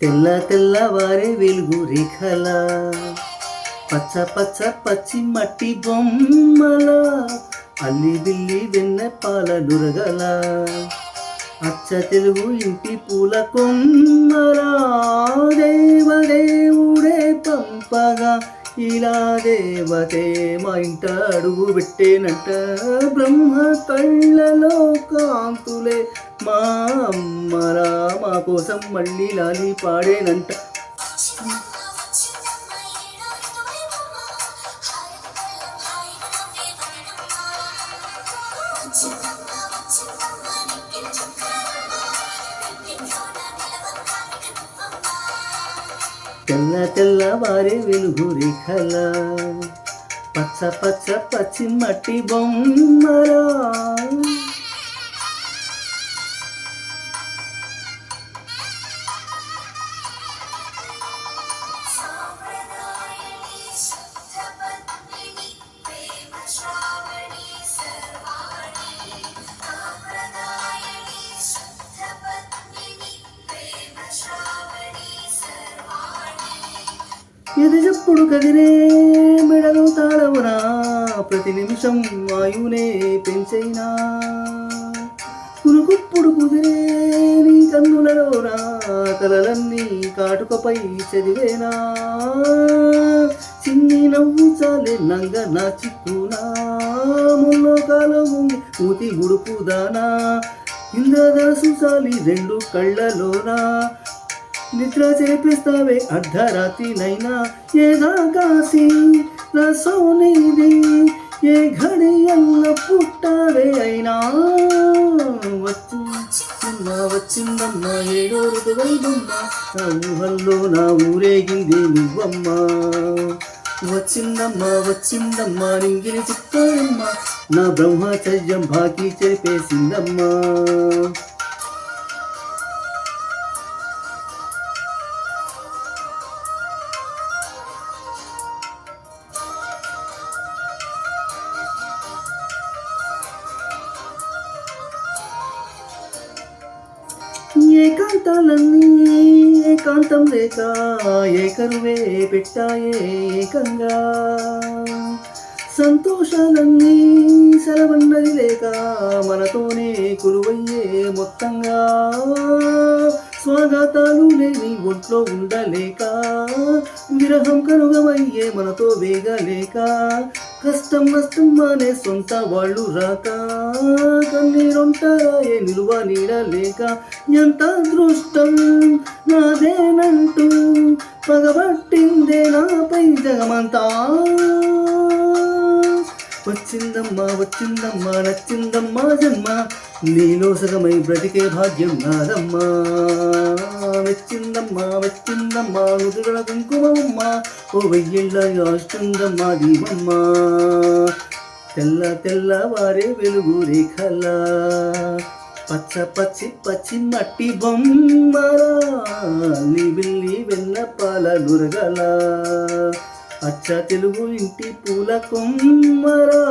తెల్ల తెల్లవారే వెలుగు రేఖల పచ్చ పచ్చ పచ్చి మట్టి బొమ్మల. అల్లి బిల్లి వెన్న పాల నురగల అచ్చ తెలుగు ఇంటి పూల కొమ్మరా దేవదేవుడే పంపగా ఇలా దేవతే మా ఇంట అడుగు పెట్టేనంట. బ్రహ్మ కళ్ళలో కాంతులే మా అమ్మరా మా కోసం మళ్ళీ లాలి పాడేనంట. తెల్ల తెల్ల వారి వెలుగు రేఖల. పచ్చ పచ్చ పచ్చి మట్టి బొమ్మరా ఇది చెప్పుడు కదిరే మెడలు తాళవునా ప్రతి నిమిషం వాయువునే పెంచైనా. కురుకుప్పుడు కుదిరే నీ కన్నులలోనా? కలలన్నీ కాటుకపై చదివేనా చిన్ని నవ్వు చాలే నంగ నా చిక్కునా ముల్లో కాలం ఊతి ఉడుపుదానా? ఇంద్రధనసు చాలి రెండు కళ్ళలోనా? నిద్ర చేపిస్తావే అర్ధరాత్రినైనా ఏదా కాసి నీది ఏ ఘడియల్ల పుట్టావే అయినా? వచ్చిందమ్మ వచ్చిందమ్మ ఏడో ఋతువైదమ్మ నా ఊహల్లో నా ఊరేగింది నువ్వమ్మ. వచ్చిందమ్మ వచ్చిందమ్మ నింగిని చిక్కాయమ్మ నా బ్రహ్మచర్యం బాకీ చెరిపేసిందమ్మా. ఏకాంతాలన్నీ ఏకాంతం లేక ఏకరువే పెట్టాయే ఏకంగా. సంతోషాలన్నీ సెలవన్నది లేక మనతోనే కురువయ్యే మొత్తంగా. స్వాగతాలు లేని ఒంట్లో ఉండలేక విరహం కనుగమయ్యే మనతో వేగలేక కష్టం నష్టం అనే సొంత వాళ్ళు రాక. కన్నీరొంటారాయే నిలువ నీడలేక ఎంత దృష్టం నాదేనంటూ పగబట్టిందే నాపై జగమంతా. వచ్చిందమ్మా వచ్చిందమ్మా నచ్చిందమ్మా జన్మ నీలో సగమై బ్రతికే భాగ్యం నాదమ్మా. వచ్చిందమ్మా మెచ్చిందమ్మా నుదుగల కుంకుమమ్మ ఓ వెయ్యిళ్ళ వస్తుందమ్మా దీవమ్మా తెల్ల తెల్లవారే వెలుగు రేఖల పచ్చ పచ్చి పచ్చి మట్టి బొమ్మరా అల్లి బిల్లి వెన్న పాల నురగల అచ్చ తెలుగు ఇంటి పూల కొమ్మరా.